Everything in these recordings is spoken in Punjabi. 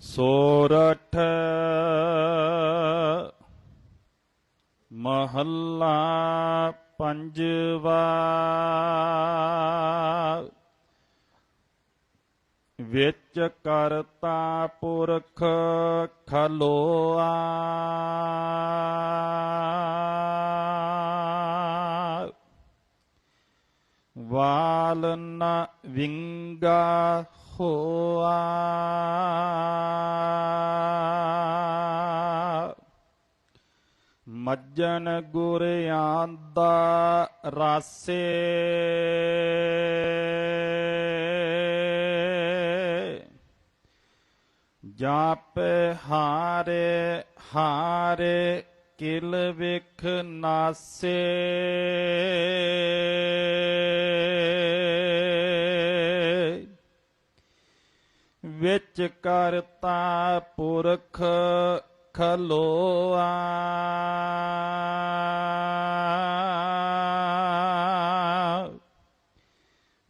ਸੋਰਠ ਮਹੱਲਾ ਪੰਜਵਾ ਵਿੱਚ ਕਰਤਾ ਪੁਰਖ ਖਲੋਆ। ਵਾਲ ਨ ਵਿੰਗਾ ਹੋਆ ਮੱਜਨ ਗੁਰਿਆਂ ਦਾ ਰਾਸੇ। ਜਾਪੇ ਹਾਰੇ ਹਾਰੇ ਕਿਲ ਵਿਖ ਨਾਸੇ। ਵਿੱਚ ਕਰਤਾ ਪੁਰਖ ਖਲੋਆ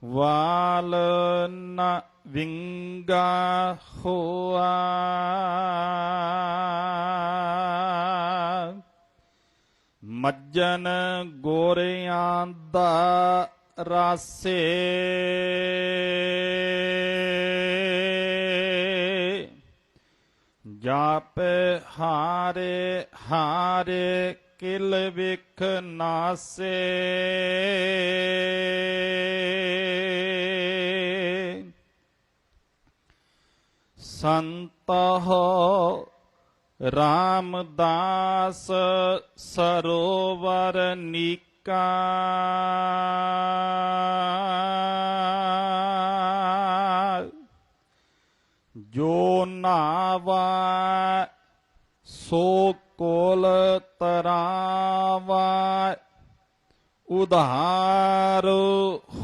ਵਾਲ ਨ ਵਿੰਗਾ ਹੋਆ ਮੱਜਨ ਗੋਰਿਆਂ ਦਾ ਰਾਸੇ। ਜਾਪੇ ਹਾਰੇ ਹਾਰੇ ਕਿਲ ਵਿਖ ਨਾਸੇ। ਸੰਤਹ ਰਾਮਦਾਸ ਸਰੋਵਰ ਨੀਕਾ। ਜੋ ਨਾਵਾ ਸੋ ਕੋਲ ਤਰਾਵਾ ਉਧਾਰ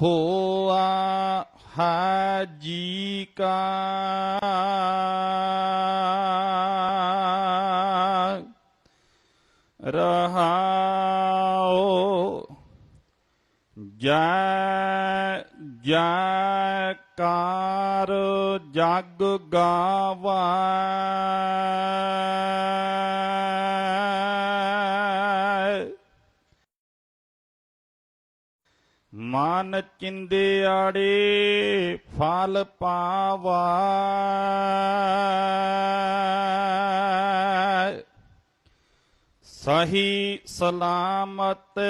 ਹੋਆ ਹੈ ਜੀ ਕਾ। ਰਹਾਓ ਜੈ ਜੈ ਕਾਰ ਜਗ ਗਾਵਾ। ਮਨ ਚਿੰਦਿਆੜੇ ਫਲ ਪਾਵਾ। ਸਹੀ ਸਲਾਮਤ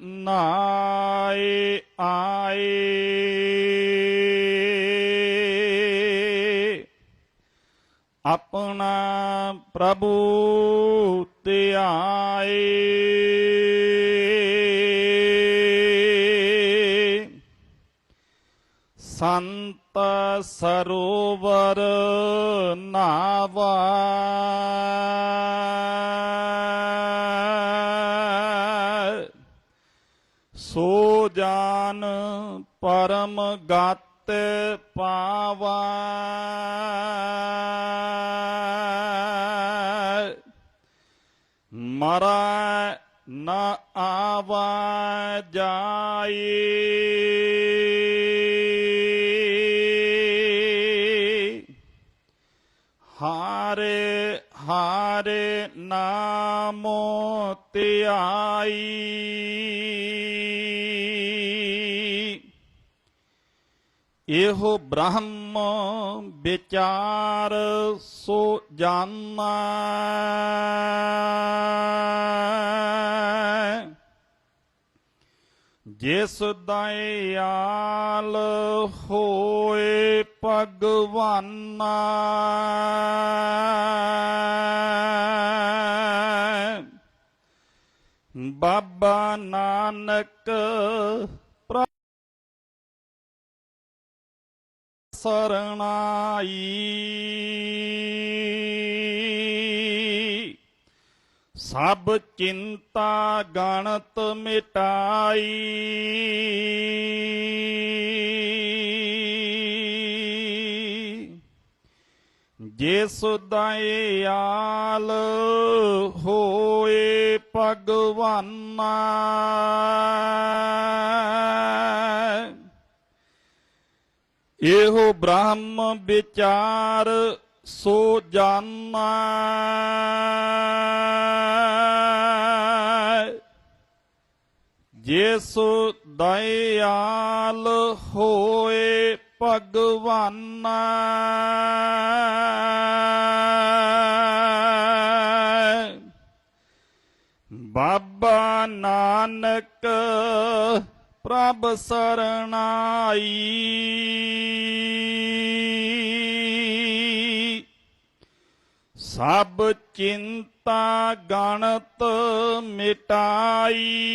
ਨਾਏ ਆਏ। ਆਪਣਾ ਪ੍ਰਭੂ ਧਿਆਏ। ਸੰਤ ਸਰੋਵਰ ਨਾਵਾ। ਸੋ ਜਾਨ ਪਰਮ ਗਤ ਪਾਵਾ। ਮਰਾ ਨਾ ਆਵਾ ਜਾਈ। ਹਾਰੇ ਹਾਰੇ ਨਾਮੋ ਧਿਆਈ। ਇਹੋ ਬ੍ਰਹਮ ਵਿਚਾਰ ਸੋ ਜਾਣਾ। ਜਿਸ ਦਇਆਲ ਹੋਏ ਭਗਵਾਨਾ। ਬਾਬਾ ਨਾਨਕ ਸਰਣਾਈ ਸਭ ਚਿੰਤਾ ਗਣਤ ਮਿਟਾਈ ਜਿਸ ਦਇਆਲ ਹੋਏ ਭਗਵਾਨਾ ਇਹੋ ਬ੍ਰਹਮ ਵਿਚਾਰ ਸੋ ਜਾਨਾ ਜਿਸ ਦਇਆਲ ਹੋਏ ਭਗਵਾਨਾ। ਬਾਬਾ ਨਾਨਕ ਪ੍ਰਭ ਸਰਣਾਈ। ਸਭ ਚਿੰਤਾ ਗਣਤ ਮਿਟਾਈ।